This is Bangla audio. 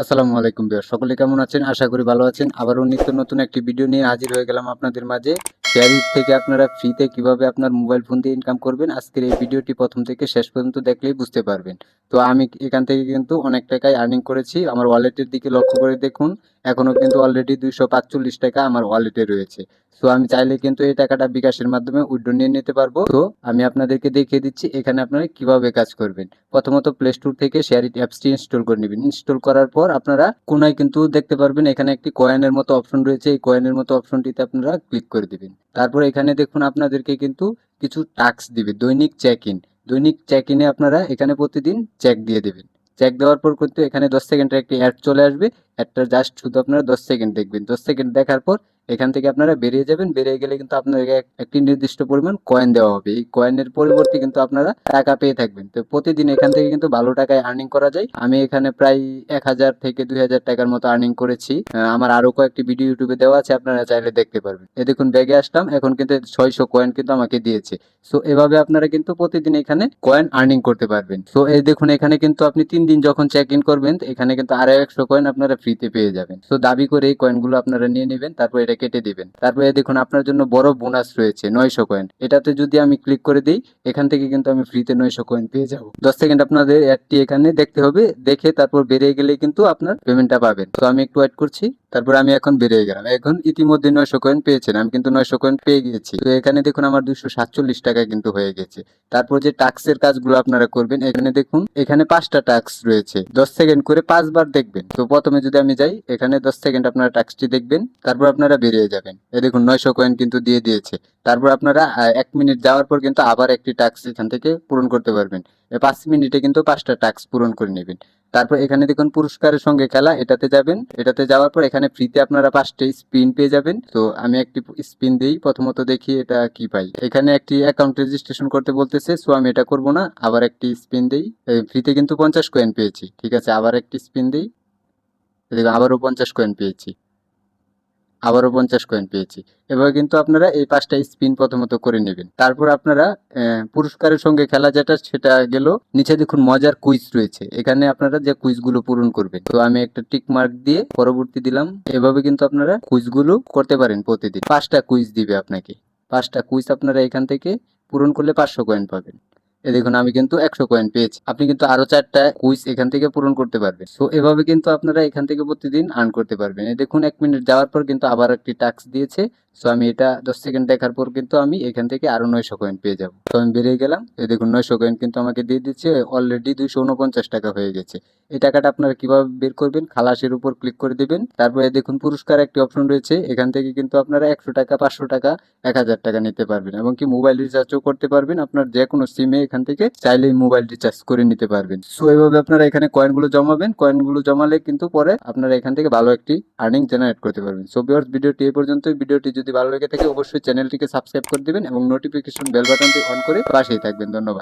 আসসালামু আলাইকুম বিয়ার সকলে কেমন আছেন? আশা করি ভালো আছেন। আবারও নিত্য নতুন একটি ভিডিও নিয়ে হাজির হয়ে গেলাম আপনাদের মাঝে। শেয়ার থেকে আপনারা ফ্রিতে কীভাবে আপনার মোবাইল ফোন দিয়ে ইনকাম করবেন? আজকের এই ভিডিওটি প্রথম থেকে শেষ পর্যন্ত দেখলেই বুঝতে পারবেন। তো আমি এখান থেকে কিন্তু অনেক টাকায় আর্নিং করেছি। আমার ওয়ালেটের দিকে লক্ষ্য করে দেখুন। এখনও কিন্তু অলরেডি দুইশো পাঁচচল্লিশ টাকা আমার ওয়ালেটে রয়েছে। সো আমি চাইলে কিন্তু এই টাকাটা বিকাশের মাধ্যমে উইড্রো নিয়ে নিতে পারব। তো আমি আপনাদেরকে দেখিয়ে দিচ্ছি এখানে আপনারা কীভাবে কাজ করবেন। প্রথমত প্লে স্টোর থেকে শেয়ার ইট অ্যাপসটি ইনস্টল করে নেবেন। ইনস্টল করার পর আপনারা কোনায় কিন্তু দেখতে পারবেন এখানে একটি কয়েনের মতো অপশন রয়েছে। এই কয়েনের মতো অপশনটিতে আপনারা ক্লিক করে দিবেন। তারপর এখানে দেখুন আপনাদেরকে কিন্তু কিছু টাস্ক দিবে। দৈনিক চেক ইন দৈনিক চেক ইনে আপনারা এখানে প্রতিদিন চেক দিয়ে দেবেন। চেক দেওয়ার পর কিন্তু এখানে দশ সেকেন্ডের একটি অ্যাড চলে আসবে। অ্যাডটা জাস্ট শুধু আপনারা দশ সেকেন্ড দেখবেন। দশ সেকেন্ড দেখার পর এখান থেকে আপনারা বেরিয়ে যাবেন। বেরিয়ে গেলে কিন্তু আপনাদেরকে একটি নির্দিষ্ট পরিমাণ কয়েন দেওয়া হবে। এই কয়েনের পরিবর্তে কিন্তু আপনারা টাকা পেয়ে থাকবেন। তো প্রতিদিন এখান থেকে কিন্তু ভালো টাকায় আর্নিং করা যায়। আমি এখানে প্রায় এক হাজার থেকে দুই হাজার টাকার মতো আর্নিং করেছি। আমার আরও কয়েকটি ভিডিও ইউটিউবে দেওয়া আছে। আপনারা চাইলে দেখতে পারবেন। এ দেখুন, ব্যাগে আসলাম। এখন কিন্তু ছয়শো কয়েন কিন্তু আমাকে দিয়েছে। সো এভাবে আপনারা কিন্তু প্রতিদিন এখানে কয়েন আর্নিং করতে পারবেন। সো এই দেখুন, এখানে কিন্তু আপনি তিন দিন যখন চেক ইন করবেন, এখানে কিন্তু আরও একশো কয়েন আপনারা ফ্রিতে পেয়ে যাবেন। সো দাবি করে এই কয়েনগুলো আপনারা নিয়ে নেবেন, তারপর এটা কেটে দিবেন। তারপরে দেখুন, আপনার জন্য বড় বোনাস রয়েছে, নয়শো কয়েন এটাতে যদি আমি ক্লিক করে দিই, এখান থেকে কিন্তু আমি ফ্রিতে নয়শো কয়েন পেয়ে যাব। দশ সেকেন্ড আপনাদের অ্যাডটি এখানে দেখতে হবে, দেখে তারপর বেরিয়ে গেলে কিন্তু আপনার পেমেন্টটা পাবেন। তো আমি একটু ওয়েট করছি, তারপর আমি এখন বেরিয়ে গেলাম। এখন ইতিমধ্যে নয়শো কয়েন পেয়েছেন, আমি কিন্তু নয়শো কয়েন পেয়ে গিয়েছি তো এখানে দেখুন, আমার দুশো সাতচল্লিশ টাকা কিন্তু হয়ে গেছে। তারপর যে টাক্সের কাজগুলো আপনারা করবেন, এখানে দেখুন, এখানে পাঁচটা টাক্স রয়েছে। দশ সেকেন্ড করে পাঁচবার দেখবেন। তো প্রথমে যদি আমি যাই এখানে দশ সেকেন্ড আপনারা টাক্সটি দেখবেন তারপর আপনারা বেরিয়ে যাবেন। এই দেখুন নয়শো কয়েন কিন্তু দিয়ে দিয়েছে। তারপর আপনারা এক মিনিট যাওয়ার পর কিন্তু আবার একটি টাক্স এখান থেকে পূরণ করতে পারবেন। পাঁচ মিনিটে কিন্তু পাঁচটা টাক্স পূরণ করে নেবেন। তারপর এখানে দেখুন পুরস্কারের সঙ্গে খেলা এটাতে যাবেন। এটাতে যাওয়ার পর এখানে ফ্রিতে আপনারা পাঁচটা স্পিন পেয়ে যাবেন। তো আমি একটি স্পিন দিই প্রথমত দেখি এটা কি পাই। এখানে একটি অ্যাকাউন্ট রেজিস্ট্রেশন করতে বলতেছে সো আমি এটা করব না। আবার একটি স্পিন দিই। ফ্রিতে কিন্তু পঞ্চাশ কয়েন পেয়েছি। ঠিক আছে আবার একটি স্পিন দিই। এদিকে আবারও পঞ্চাশ কয়েন পেয়েছি। আবারও পঞ্চাশ কয়েন পেয়েছি। এভাবে কিন্তু আপনারা এই পাঁচটা স্পিন প্রথমত করে নেবেন। তারপর আপনারা পুরস্কারের সঙ্গে খেলা যেটা, সেটা গেল, নিচে দেখুন মজার কুইজ রয়েছে। এখানে আপনারা যে কুইজগুলো পূরণ করবেন, তো আমি একটা টিক মার্ক দিয়ে পরবর্তী দিলাম। এভাবে কিন্তু আপনারা কুইজগুলো করতে পারেন প্রতিদিন। পাঁচটা কুইজ দিবে আপনাকে। পাঁচটা কুইজ আপনারা এখান থেকে পূরণ করলে পাঁচশো কয়েন পাবেন। এ দেখুন, আমি কিন্তু একশো কয়েন পেয়েছি। আপনি কিন্তু আরও চারটা কুইজ এখান থেকে পূরণ করতে পারবেন। সো এভাবে কিন্তু আপনারা এখান থেকে প্রতিদিন আর্ন করতে পারবেন। এই দেখুন, এক মিনিট যাওয়ার পর কিন্তু আবার একটি টাস্ক দিয়েছে। সো আমি এটা দশ সেকেন্ড দেখার পর কিন্তু আমি এখান থেকে আরও নয়শো কয়েন পেয়ে যাব। তো আমি বেরিয়ে গেলাম। এই দেখুন, নয়শো কয়েন কিন্তু আমাকে দিয়ে দিচ্ছে। অলরেডি দুইশো উনপঞ্চাশ টাকা হয়ে গেছে। এই টাকাটা আপনারা কীভাবে বের করবেন? খালাসের উপর ক্লিক করে দিবেন। তারপরে দেখুন, পুরস্কার একটি অপশন রয়েছে। এখান থেকে কিন্তু আপনারা একশো টাকা, পাঁচশো টাকা, এক হাজার টাকা নিতে পারবেন। এবং কি মোবাইল রিচার্জও করতে পারবেন। আপনার যে কোনো সিমে এখান থেকে চাইলে মোবাইল রিচার্জ করে নিতে পারবেন। সো এইভাবে আপনারা এখানে কয়েনগুলো জমাবেন। কয়েনগুলো জমালে কিন্তু পরে আপনারা এখান থেকে ভালো একটি আর্নিং জেনারেট করতে পারবেন। সো বিয়ার্স ভিডিওটি এই পর্যন্ত ভিডিওটি যদি ভালো লেগে থাকে, অবশ্যই চ্যানেলটিকে সাবস্ক্রাইব করে দিবেন এবং নোটিফিকেশন বেল বাটনটি অন করে পাশেই থাকবেন। ধন্যবাদ।